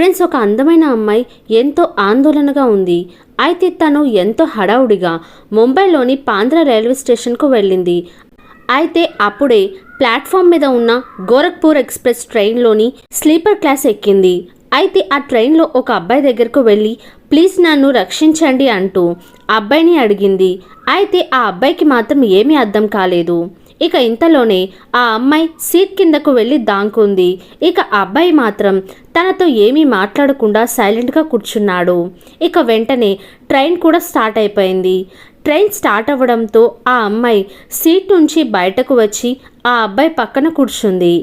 Friends ఒక అందమైన అమ్మాయి ఎంతో ఆందోళనగా ఉంది. అయితే తను ఎంతో హడావుడిగా ముంబైలోని పాంద్రా రైల్వే స్టేషన్కు వెళ్ళింది. అయితే అప్పుడే ప్లాట్ఫామ్ మీద ఉన్న గోరఖ్పూర్ ఎక్స్ప్రెస్ ట్రైన్లోని స్లీపర్ క్లాస్ ఎక్కింది. అయితే ఆ ట్రైన్లో ఒక అబ్బాయి దగ్గరకు వెళ్ళి ప్లీజ్ నన్ను రక్షించండి అంటూ అబ్బాయిని అడిగింది. అయితే ఆ అబ్బాయికి మాత్రం ఏమీ అర్థం కాలేదు. ఇక ఇంతలోనే ఆ అమ్మాయి సీట్ కిందకు వెళ్ళి దాంకుంది. ఇక అబ్బాయి మాత్రం తనతో ఏమీ మాట్లాడకుండా సైలెంట్గా కూర్చున్నాడు. ఇక వెంటనే ట్రైన్ కూడా స్టార్ట్ అయిపోయింది. ట్రైన్ స్టార్ట్ అవ్వడంతో ఆ అమ్మాయి సీట్ నుంచి బయటకు వచ్చి ఆ అబ్బాయి పక్కన కూర్చుంది.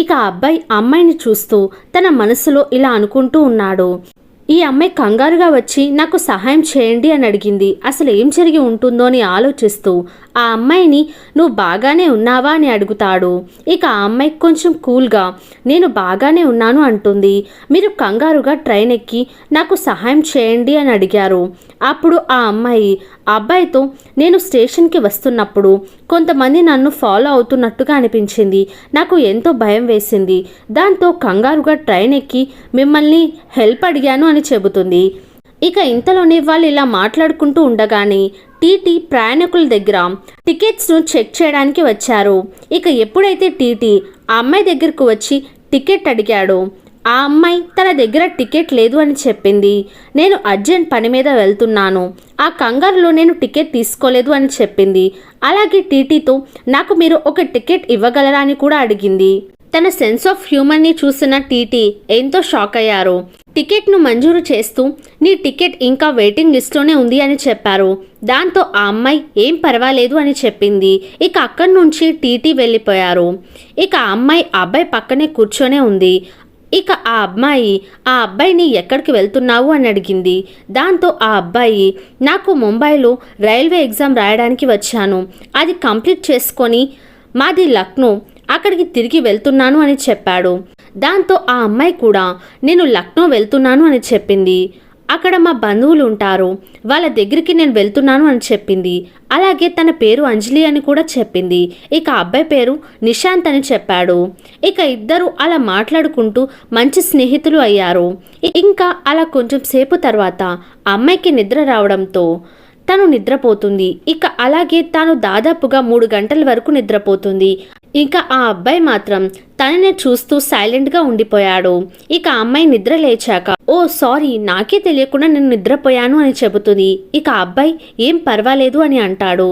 ఇక ఆ అబ్బాయి అమ్మాయిని చూస్తూ తన మనసులో ఇలా అనుకుంటూ ఉన్నాడు. ఈ అమ్మాయి కంగారుగా వచ్చి నాకు సహాయం చేయండి అని అడిగింది. అసలు ఏం జరిగి ఉంటుందో అని ఆలోచిస్తూ ఆ అమ్మాయిని నువ్వు బాగానే ఉన్నావా అని అడుగుతాడు. ఇక ఆ అమ్మాయి కొంచెం కూల్గా నేను బాగానే ఉన్నాను అంటుంది. మీరు కంగారుగా ట్రైన్ ఎక్కి నాకు సహాయం చేయండి అని అడిగారు. అప్పుడు ఆ అమ్మాయి అబ్బాయితో నేను స్టేషన్కి వస్తున్నప్పుడు కొంతమంది నన్ను ఫాలో అవుతున్నట్టుగా అనిపించింది. నాకు ఎంతో భయం వేసింది. దాంతో కంగారుగా ట్రైన్ ఎక్కి మిమ్మల్ని హెల్ప్ అడిగాను అని చెబుతుంది. ఇక ఇంతలోనే వాళ్ళు ఇలా మాట్లాడుకుంటూ ఉండగానే టీటీ ప్రయాణికుల దగ్గర టికెట్స్ను చెక్ చేయడానికి వచ్చారు. ఇక ఎప్పుడైతే టీటీ ఆ అమ్మాయి దగ్గరకు వచ్చి టికెట్ అడిగాడో ఆ అమ్మాయి తన దగ్గర టికెట్ లేదు అని చెప్పింది. నేను అర్జెంట్ పని మీద వెళ్తున్నాను. ఆ కంగారులో నేను టికెట్ తీసుకోలేదు అని చెప్పింది. అలాగే టీటీతో నాకు మీరు ఒక టికెట్ ఇవ్వగలరా అని కూడా అడిగింది. తన సెన్స్ ఆఫ్ హ్యూమన్ని చూసిన టీటీ ఎంతో షాక్ అయ్యారు. టికెట్ను మంజూరు చేస్తూ నీ టికెట్ ఇంకా వెయిటింగ్ లిస్ట్లోనే ఉంది అని చెప్పారు. దాంతో ఆ అమ్మాయి ఏం పర్వాలేదు అని చెప్పింది. ఇక అక్కడి నుంచి టీటీ వెళ్ళిపోయారు. ఇక ఆ అమ్మాయి ఆ అబ్బాయి పక్కనే కూర్చొనే ఉంది. ఇక ఆ అమ్మాయి ఆ అబ్బాయిని ఎక్కడికి వెళ్తున్నావు అని అడిగింది. దాంతో ఆ అబ్బాయి నాకు ముంబైలో రైల్వే ఎగ్జామ్ రాయడానికి వచ్చాను. అది కంప్లీట్ చేసుకొని మాది లక్నో. అక్కడికి తిరిగి వెళ్తున్నాను అని చెప్పాడు. దాంతో ఆ అమ్మాయి కూడా నేను లక్నో వెళ్తున్నాను అని చెప్పింది. అక్కడ మా బంధువులు ఉంటారు. వాళ్ళ దగ్గరికి నేను వెళ్తున్నాను అని చెప్పింది. అలాగే తన పేరు అంజలి అని కూడా చెప్పింది. ఇక అబ్బాయి పేరు నిశాంత్ అని చెప్పాడు. ఇక ఇద్దరు అలా మాట్లాడుకుంటూ మంచి స్నేహితులు అయ్యారు. ఇంకా అలా కొంచెం సేపు తర్వాత అమ్మాయికి నిద్ర రావడంతో తను నిద్రపోతుంది. ఇక అలాగే తాను దాదాపుగా మూడు గంటల వరకు నిద్రపోతుంది. ఇంకా ఆ అబ్బాయి మాత్రం తననే చూస్తూ సైలెంట్గా ఉండిపోయాడు. ఇక అమ్మాయి నిద్ర లేచాక ఓ సారీ నాకే తెలియకుండా నేను నిద్రపోయాను అని చెబుతుంది. ఇక అబ్బాయి ఏం పర్వాలేదు అని అంటాడు.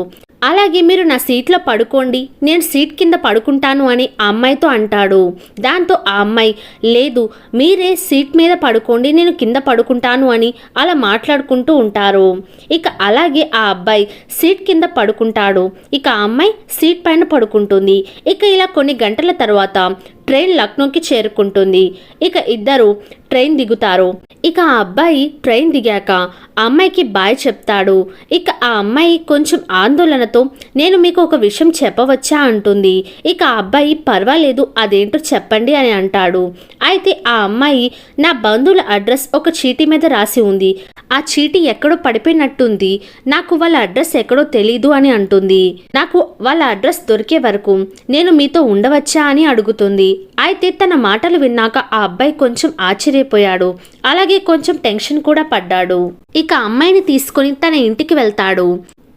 అలాగే మీరు నా సీట్లో పడుకోండి. నేను సీట్ కింద పడుకుంటాను అని ఆ అమ్మాయితో అంటాడు. దాంతో ఆ అమ్మాయి లేదు మీరే సీట్ మీద పడుకోండి నేను కింద పడుకుంటాను అని అలా మాట్లాడుకుంటూ ఉంటారు. ఇక అలాగే ఆ అబ్బాయి సీట్ కింద పడుకుంటాడు. ఇక ఆ అమ్మాయి సీట్ పైన పడుకుంటుంది. ఇక ఇలా కొన్ని గంటల తర్వాత ట్రైన్ లక్నోకి చేరుకుంటుంది. ఇక ఇద్దరు ట్రైన్ దిగుతారు. ఇక ఆ అబ్బాయి ట్రైన్ దిగాక ఆ అమ్మాయికి బాయ్ చెప్తాడు. ఇక ఆ అమ్మాయి కొంచెం ఆందోళనతో నేను మీకు ఒక విషయం చెప్పవచ్చా? అంటుంది. ఇక ఆ అబ్బాయి పర్వాలేదు అదేంటో చెప్పండి అని అంటాడు. అయితే ఆ అమ్మాయి నా బంధువుల అడ్రస్ ఒక చీటీ మీద రాసి ఉంది. ఆ చీటీ ఎక్కడో పడిపోయినట్టుంది. నాకు వాళ్ళ అడ్రస్ ఎక్కడో తెలీదు అని అంటుంది. నాకు వాళ్ళ అడ్రస్ దొరికే వరకు నేను మీతో ఉండవచ్చా అని అడుగుతుంది. అయితే తన మాటలు విన్నాక ఆ అబ్బాయి కొంచెం ఆశ్చర్యపోయాడు. అలాగే కొంచెం టెన్షన్ కూడా పడ్డాడు. ఇక అమ్మాయిని తీసుకొని తన ఇంటికి వెళ్తాడు.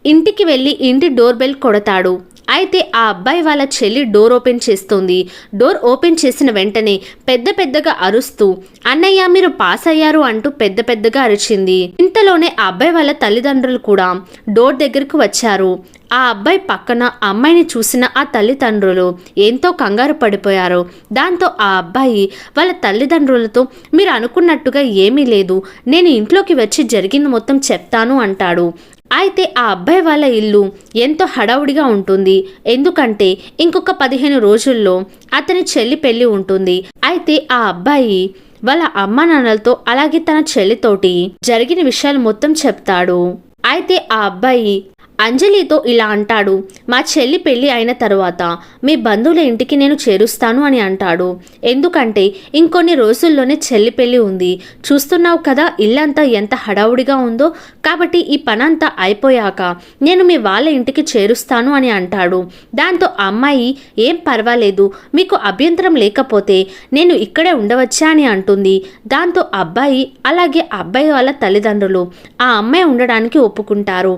ఇంటికి వెళ్ళి ఇంటి డోర్ బెల్ కొడతాడు. అయితే ఆ అబ్బాయి వాళ్ళ చెల్లి డోర్ ఓపెన్ చేస్తుంది. డోర్ ఓపెన్ చేసిన వెంటనే పెద్ద పెద్దగా అరుస్తూ అన్నయ్య మీరు పాస్ అయ్యారు అంటూ పెద్ద పెద్దగా అరిచింది. ఇంతలోనే ఆ అబ్బాయి వాళ్ళ తల్లిదండ్రులు కూడా డోర్ దగ్గరకు వచ్చారు. ఆ అబ్బాయి పక్కన అమ్మాయిని చూసిన ఆ తల్లిదండ్రులు ఎంతో కంగారు పడిపోయారు. దాంతో ఆ అబ్బాయి వాళ్ళ తల్లిదండ్రులతో మీరు అనుకున్నట్టుగా ఏమీ లేదు. నేను ఇంట్లోకి వచ్చి జరిగింది మొత్తం చెప్తాను అంటాడు. అయితే ఆ అబ్బాయి వాళ్ళ ఇల్లు ఎంతో హడావుడిగా ఉంటుంది. ఎందుకంటే ఇంకొక పదిహేను రోజుల్లో అతని చెల్లి పెళ్ళి ఉంటుంది. అయితే ఆ అబ్బాయి వాళ్ళ అమ్మ నాన్నలతో అలాగే తన చెల్లితోటి జరిగిన విషయాలు మొత్తం చెప్తాడు. అయితే ఆ అబ్బాయి అంజలితో ఇలా అంటాడు మా చెల్లి పెళ్ళి అయిన తర్వాత మీ బంధువుల ఇంటికి నేను చేరుస్తాను అని అంటాడు. ఎందుకంటే ఇంకొన్ని రోజుల్లోనే చెల్లి పెళ్ళి ఉంది. చూస్తున్నావు కదా ఇల్లంతా ఎంత హడావుడిగా ఉందో. కాబట్టి ఈ పనంతా అయిపోయాక నేను మీ వాళ్ళ ఇంటికి చేరుస్తాను అని అంటాడు. దాంతో అమ్మాయి ఏం పర్వాలేదు మీకు అభ్యంతరం లేకపోతే నేను ఇక్కడే ఉండవచ్చా అని అంటుంది. దాంతో అబ్బాయి అలాగే అబ్బాయి వాళ్ళ తల్లిదండ్రులు ఆ అమ్మాయి ఉండడానికి ఒప్పుకుంటారు.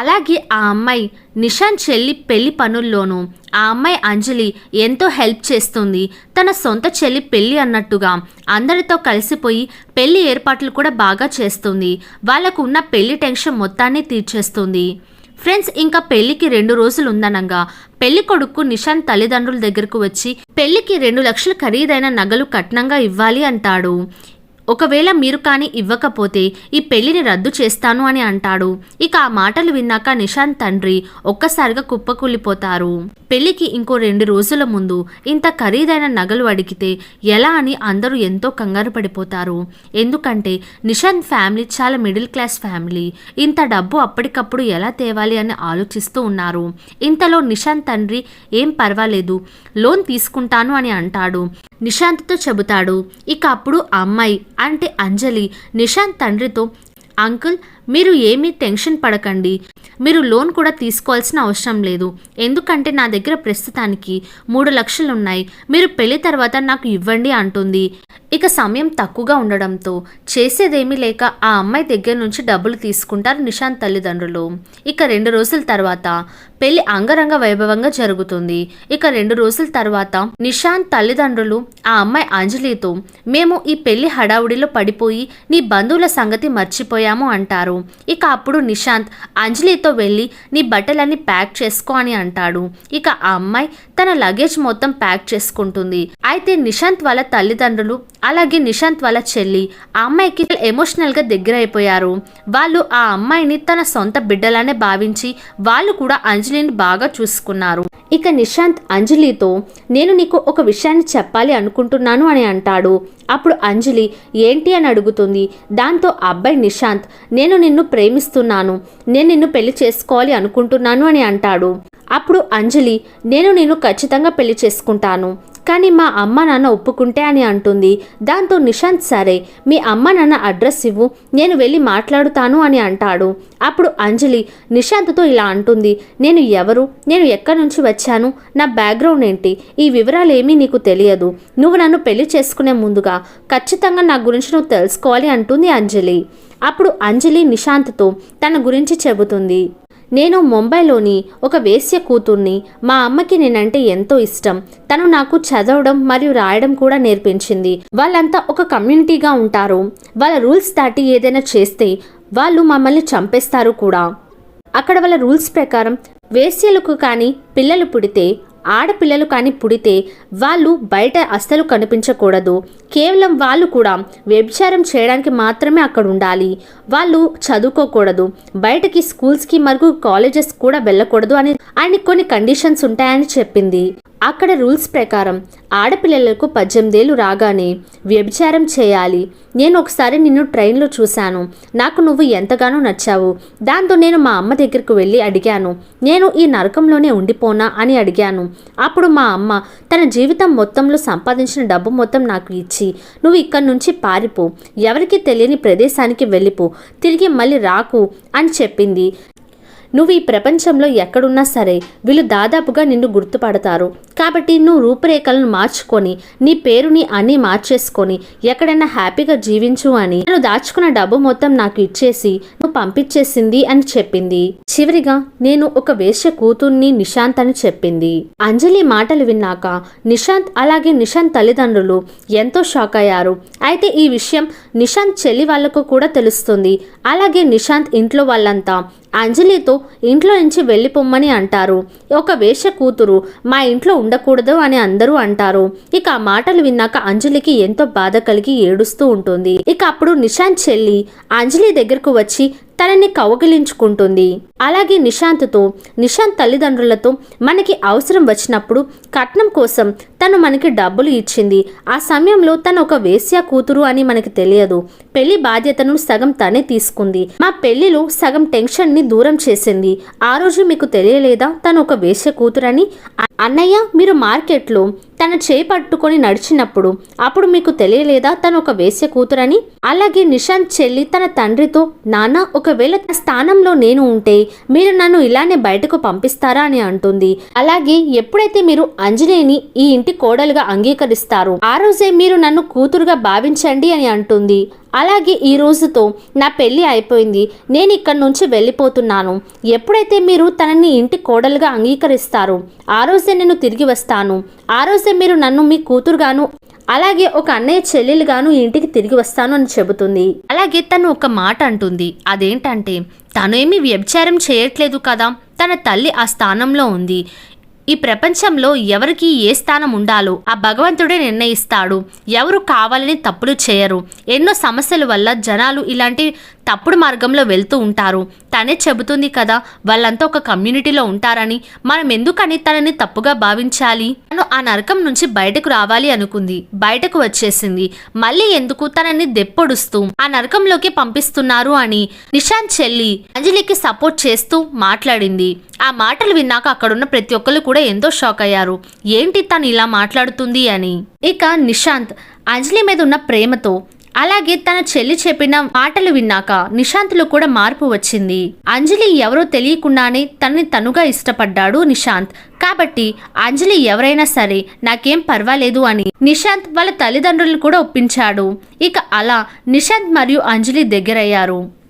అలాగే ఆ అమ్మాయి నిషాన్ చెల్లి పెళ్ళి పనుల్లోనూ ఆ అమ్మాయి అంజలి ఎంతో హెల్ప్ చేస్తుంది. తన సొంత చెల్లి పెళ్ళి అన్నట్టుగా అందరితో కలిసిపోయి పెళ్ళి ఏర్పాట్లు కూడా బాగా చేస్తుంది. వాళ్ళకు ఉన్న పెళ్ళి టెన్షన్ మొత్తాన్ని తీర్చేస్తుంది. ఫ్రెండ్స్ ఇంకా పెళ్ళికి రెండు రోజులు ఉందనగా పెళ్ళి కొడుకు నిషాన్ తల్లిదండ్రుల దగ్గరకు వచ్చి పెళ్ళికి రెండు లక్షలు ఖరీదైన నగలు కట్నంగా ఇవ్వాలి అంటాడు. ఒకవేళ మీరు కానీ ఇవ్వకపోతే ఈ పెళ్ళిని రద్దు చేస్తాను అని అంటాడు. ఇక ఆ మాటలు విన్నాక నిశాంత్ తండ్రి ఒక్కసారిగా కుప్పకూలిపోతారు. పెళ్ళికి ఇంకో రెండు రోజుల ముందు ఇంత ఖరీదైన నగలు అడిగితే ఎలా అని అందరూ ఎంతో కంగారు పడిపోతారు. ఎందుకంటే నిశాంత్ ఫ్యామిలీ చాలా మిడిల్ క్లాస్ ఫ్యామిలీ. ఇంత డబ్బు అప్పటికప్పుడు ఎలా తేవాలి అని ఆలోచిస్తూ ఉన్నారు. ఇంతలో నిశాంత్ తండ్రి ఏం పర్వాలేదు లోన్ తీసుకుంటాను అని అంటాడు. నిశాంత్తో చెబుతాడు. ఇక అప్పుడు అమ్మాయి అంటే అంజలి నిశాంత్ తండ్రితో అంకుల్ మీరు ఏమీ టెన్షన్ పడకండి. మీరు లోన్ కూడా తీసుకోవాల్సిన అవసరం లేదు. ఎందుకంటే నా దగ్గర ప్రస్తుతానికి మూడు లక్షలు ఉన్నాయి మీరు పెళ్ళి తర్వాత నాకు ఇవ్వండి అంటుంది. ఇక సమయం తక్కువగా ఉండడంతో చేసేదేమీ లేక ఆ అమ్మాయి దగ్గర నుంచి డబ్బులు తీసుకుంటారు నిషాంత్ తల్లిదండ్రులు. ఇక రెండు రోజుల తర్వాత పెళ్ళి అంగరంగ వైభవంగా జరుగుతుంది. ఇక రెండు రోజుల తర్వాత నిషాంత్ తల్లిదండ్రులు ఆ అమ్మాయి అంజలితో మేము ఈ పెళ్ళి హడావుడిలో పడిపోయి నీ బంధువుల సంగతి మర్చిపోయాము అంటారు. ఇక అప్పుడు నిషాంత్ అంజలితో వెళ్ళి నీ బట్టలన్నీ ప్యాక్ చేసుకో అని అంటాడు. ఇక ఆ అమ్మాయి తన లగేజ్ మొత్తం ప్యాక్ చేసుకుంటుంది. అయితే నిషాంత్ వాళ్ళ తల్లిదండ్రులు అలాగే నిశాంత్ వాళ్ళ చెల్లి. ఆ అమ్మాయికి ఎమోషనల్గా దగ్గర అయిపోయారు వాళ్ళు ఆ అమ్మాయిని తన సొంత బిడ్డలానే భావించి వాళ్ళు కూడా అంజలిని బాగా చూసుకున్నారు. ఇక నిశాంత్ అంజలితో నేను నీకు ఒక విషయాన్ని చెప్పాలి అనుకుంటున్నాను అని అంటాడు. అప్పుడు అంజలి ఏంటి అని అడుగుతుంది. దాంతో అబ్బాయి నిశాంత్ నేను నిన్ను ప్రేమిస్తున్నాను. నేను నిన్ను పెళ్ళి చేసుకోవాలి అనుకుంటున్నాను అని అంటాడు. అప్పుడు అంజలి నేను నిన్ను ఖచ్చితంగా పెళ్ళి చేసుకుంటాను. కానీ మా అమ్మ నాన్న ఒప్పుకుంటే అని అంటుంది. దాంతో నిశాంత్ సరే మీ అమ్మ నాన్న అడ్రస్ ఇవ్వు నేను వెళ్ళి మాట్లాడుతాను అని అంటాడు. అప్పుడు అంజలి నిశాంత్తో ఇలా అంటుంది. నేను ఎవరు? నేను ఎక్కడి నుంచి వచ్చాను? నా బ్యాక్గ్రౌండ్ ఏంటి? ఈ వివరాలు ఏమీ నీకు తెలియదు. నువ్వు నన్ను పెళ్ళి చేసుకునే ముందుగా ఖచ్చితంగా నా గురించి నువ్వు తెలుసుకోవాలి అంటుంది అంజలి. అప్పుడు అంజలి నిశాంత్తో తన గురించి చెబుతుంది. నేను ముంబైలోని ఒక వేశ్య కూతుర్ని మా అమ్మకి నేనంటే ఎంతో ఇష్టం. తను నాకు చదవడం మరియు రాయడం కూడా నేర్పించింది. వాళ్ళంతా ఒక కమ్యూనిటీగా ఉంటారు. వాళ్ళ రూల్స్ దాటి ఏదైనా చేస్తే వాళ్ళు మమ్మల్ని చంపేస్తారు కూడా. అక్కడ వాళ్ళ రూల్స్ ప్రకారం వేశ్యలకు కానీ పిల్లలు పుడితే ఆడపిల్లలు కానీ పుడితే వాళ్ళు బయట అస్సలు కనిపించకూడదు. కేవలం వాళ్ళు కూడా వ్యభిచారం చేయడానికి మాత్రమే అక్కడ ఉండాలి. వాళ్ళు చదువుకోకూడదు. బయటకి స్కూల్స్కి మరియు కాలేజెస్ కూడా వెళ్ళకూడదు అని అని కొన్ని కండిషన్స్ ఉంటాయని చెప్పింది. అక్కడ రూల్స్ ప్రకారం ఆడపిల్లలకు పద్దెనిమిదేళ్ళు రాగానే వ్యభిచారం చేయాలి. నేను ఒకసారి నిన్ను ట్రైన్లో చూశాను. నాకు నువ్వు ఎంతగానో నచ్చావు. దాంతో నేను మా అమ్మ దగ్గరకు వెళ్ళి అడిగాను. నేను ఈ నరకంలోనే ఉండిపోనా అని అడిగాను. అప్పుడు మా అమ్మ తన జీవితం మొత్తంలో సంపాదించిన డబ్బు మొత్తం నాకు ఇచ్చి నువ్వు ఇక్కడి నుంచి పారిపో. ఎవరికి తెలియని ప్రదేశానికి వెళ్ళిపో. తిరిగి మళ్ళీ రాకు అని చెప్పింది. నువ్వు ఈ ప్రపంచంలో ఎక్కడున్నా సరే వీళ్ళు దాదాపుగా నిన్ను గుర్తుపడతారు. కాబట్టి నువ్వు రూపురేఖలను మార్చుకొని నీ పేరుని అన్నీ మార్చేసుకొని ఎక్కడైనా హ్యాపీగా జీవించు అని. నేను దాచుకున్న డబ్బు మొత్తం నాకు ఇచ్చేసి నువ్వు పంపించేసింది అని చెప్పింది. చివరిగా నేను ఒక వేశ్య కూతుర్ని నిశాంత్ అని చెప్పింది. అంజలి మాటలు విన్నాక నిశాంత్ అలాగే నిశాంత్ తల్లిదండ్రులు ఎంతో షాక్ అయ్యారు. అయితే ఈ విషయం నిశాంత్ చెల్లి వాళ్ళకు కూడా తెలుస్తుంది. అలాగే నిశాంత్ ఇంట్లో వాళ్ళంతా అంజలితో ఇంట్లో నుంచి వెళ్ళిపోమ్మని అంటారు. ఒక వేష కూతురు మా ఇంట్లో ఉండకూడదు అని అందరూ అంటారు. ఇక ఆ మాటలు విన్నాక అంజలికి ఎంతో బాధ కలిగి ఏడుస్తూ ఉంటుంది. ఇక అప్పుడు నిశాంత్ చెల్లి అంజలి దగ్గరకు వచ్చి తనని కౌగిలించుకుంటుంది. అలాగే నిశాంత్తో నిశాంత్ తల్లిదండ్రులతో మనకి అవసరం వచ్చినప్పుడు కట్నం కోసం తను మనకి డబ్బులు ఇచ్చింది. ఆ సమయంలో తను ఒక వేశ్య కూతురు అని మనకి తెలియదు. పెళ్ళి బాధ్యతను సగం తనే తీసుకుంది. మా పెళ్ళిలో సగం టెన్షన్ని దూరం చేసింది. ఆ రోజు మీకు తెలియలేదా తను ఒక వేశ్య కూతురని? అన్నయ్య మీరు మార్కెట్లో తన చేయి పట్టుకొని నడిచినప్పుడు అప్పుడు మీకు తెలియలేదా తను ఒక వేశ్య కూతురని? అలాగే నిశాంత్ చెల్లి తన తండ్రితో నాన్న ఒకవేళ తన స్థానంలో నేను ఉంటే మీరు నన్ను ఇలానే బయటకు పంపిస్తారా? అని అంటుంది. అలాగే ఎప్పుడైతే మీరు అంజనేని ఈ ఇంటి కోడలుగా అంగీకరిస్తారు ఆ రోజే మీరు నన్ను కూతురుగా భావించండి అని అంటుంది. అలాగే ఈ రోజుతో నా పెళ్ళి అయిపోయింది. నేను ఇక్కడి నుంచి వెళ్ళిపోతున్నాను. ఎప్పుడైతే మీరు తనని ఇంటి కోడలుగా అంగీకరిస్తారో ఆ రోజే నేను తిరిగి వస్తాను. ఆ రోజే మీరు నన్ను మీ కూతురుగాను అలాగే ఒక అన్నయ్య చెల్లెలుగాను ఇంటికి తిరిగి వస్తాను అని చెబుతుంది. అలాగే తను ఒక మాట అంటుంది. అదేంటంటే తను ఏమీ వ్యభిచారం చేయట్లేదు కదా. తన తల్లి ఆ స్థానంలో ఉంది. ఈ ప్రపంచంలో ఎవరికి ఏ స్థానం ఉండాలో ఆ భగవంతుడే నిర్ణయిస్తాడు. ఎవరు కావాలని తప్పులు చేయరు. ఎన్నో సమస్యల వల్ల జనాలు ఇలాంటి తప్పుడు మార్గంలో వెళ్తూ ఉంటారు. తనే చెబుతుంది కదా వాళ్ళంతా ఒక కమ్యూనిటీలో ఉంటారని. మనం ఎందుకని తనని తప్పుగా భావించాలి? తను ఆ నరకం నుంచి బయటకు రావాలి అనుకుంది. బయటకు వచ్చేసింది. మళ్ళీ ఎందుకు తనని దెప్పొడుస్తూ ఆ నరకంలోకి పంపిస్తున్నారు అని నిశాంత్ చెల్లి అంజలికి సపోర్ట్ చేస్తూ మాట్లాడింది. ఆ మాటలు విన్నాక అక్కడున్న ప్రతి ఒక్కరు కూడా ఎంతో షాక్ అయ్యారు. ఏంటి తను ఇలా మాట్లాడుతుంది అని. ఇక నిశాంత్ అంజలి మీద ఉన్న ప్రేమతో అలాగే తన చెల్లి చెప్పిన మాటలు విన్నాక నిశాంత్లో కూడా మార్పు వచ్చింది. అంజలి ఎవరో తెలియకుండానే తనని తనుగా ఇష్టపడ్డాడు నిశాంత్. కాబట్టి అంజలి ఎవరైనా సరే నాకేం పర్వాలేదు అని నిశాంత్ వాళ్ళ తల్లిదండ్రులను కూడా ఒప్పించాడు. ఇక అలా నిశాంత్ మరియు అంజలి దగ్గరయ్యారు.